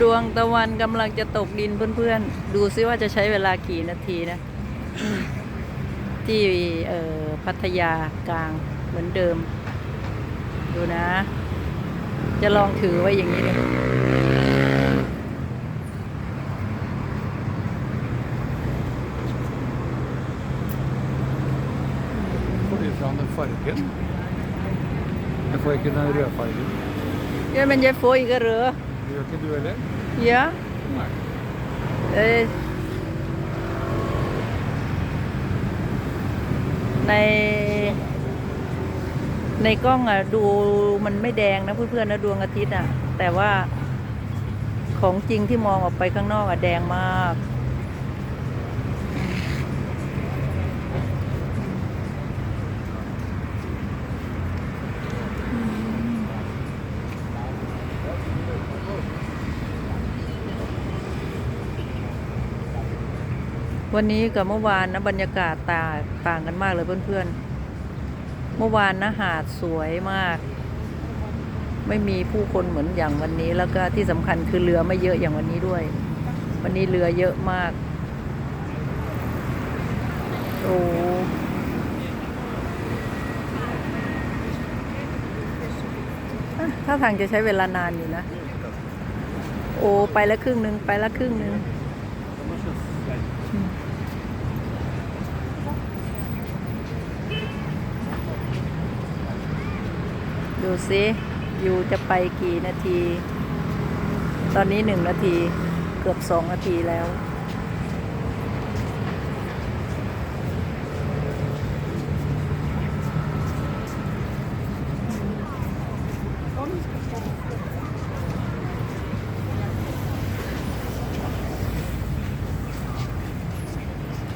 ดวงตะวันกำลังจะตกดินเพื่อนๆ ดูซิว่าจะใช้เวลากี่นาทีนะอืมที่เอ่อพัทยากลางเหมือนเดิม ดูนะ จะลองถือไว้อย่างนี้เลย får du fram den fargen. Jeg får ikke den rødfargen. เยันมันจะโฟอีกเหรอ Gjør ikke du heller? เยอะ Nei. เอ้ยใน ในกล้องอะดูมันไม่แดงนะเพื่อนๆนะดวงอาทิตย์อะ แต่ว่าของจริงที่มองออกไปข้างนอกอะแดงมาก วันนี้กับเมื่อวานนะบรรยากาศต่างต่างกันมากเลยเพื่อนๆ เมื่อวานนะหาดสวยมาก ไม่มีผู้คนเหมือนอย่างวันนี้ แล้วก็ที่สำคัญคือเรือไม่เยอะอย่างวันนี้ด้วย วันนี้เรือเยอะมาก โอ้ถ้าทางจะใช้เวลานานอยู่นะ โอ้ไปละครึ่งหนึ่งไปละครึ่งหนึ่ง ดูซิยูจะไปกี่นาที ตอนนี้หนึ่งนาทีเกือบสองนาทีแล้ว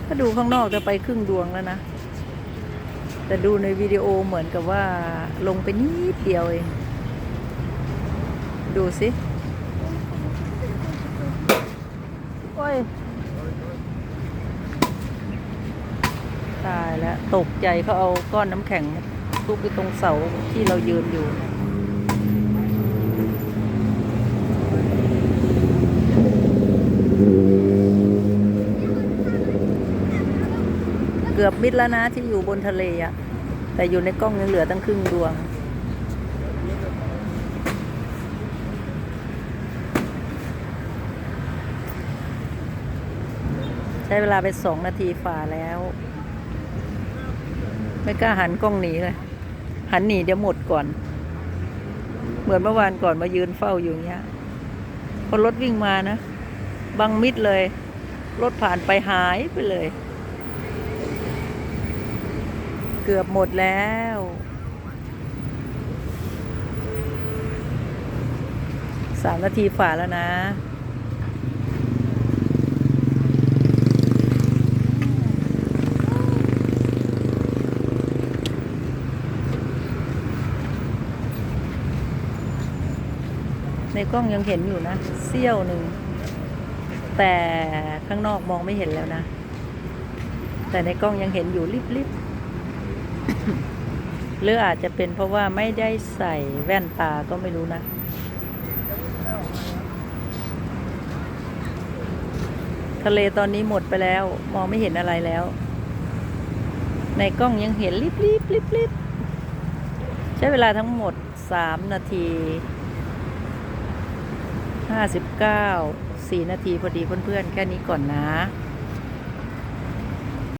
ถ้าดูข้างนอกจะไปครึ่งดวงแล้วนะ แต่ดูในวิดีโอเหมือนกับว่าลงไปนิดเดียวเองดูสิ โอ้ย ตายแล้ว ตกใจเขาเอาก้อนน้ำแข็งทุบไปตรงเสาที่เรายืนอยู่ กือบมิดแล้วนะที่อยู่บนทะเลอะแต่อยู่ในกล้องยังเหลือตั้งครึ่งดวง ใช้เวลาไปสองนาทีฝ่าแล้ว ไม่กล้าหันกล้องหนีเลย หันหนีเดี๋ยวหมดก่อน เหมือนเมื่อวานก่อนมายืนเฝ้าอยู่เงี้ยพอรถวิ่งมานะ บังมิดเลย รถผ่านไปหายไปเลย เกือบหมดแล้ว สามนาทีฝ่าแล้วนะ ในกล้องยังเห็นอยู่นะ เสี้ยวหนึ่ง แต่ข้างนอกมองไม่เห็นแล้วนะ แต่ในกล้องยังเห็นอยู่ลิบๆ หรืออาจจะเป็นเพราะว่าไม่ได้ใส่แว่นตาก็ไม่รู้นะ ทะเลตอนนี้หมดไปแล้ว มองไม่เห็นอะไรแล้ว ในกล้องยังเห็นลิบลิบลิบลิบใช้เวลาทั้งหมดสามนาทีห้าสิบเก้าสี่นาทีพอดีเพื่อนๆ แค่นี้ก่อนนะ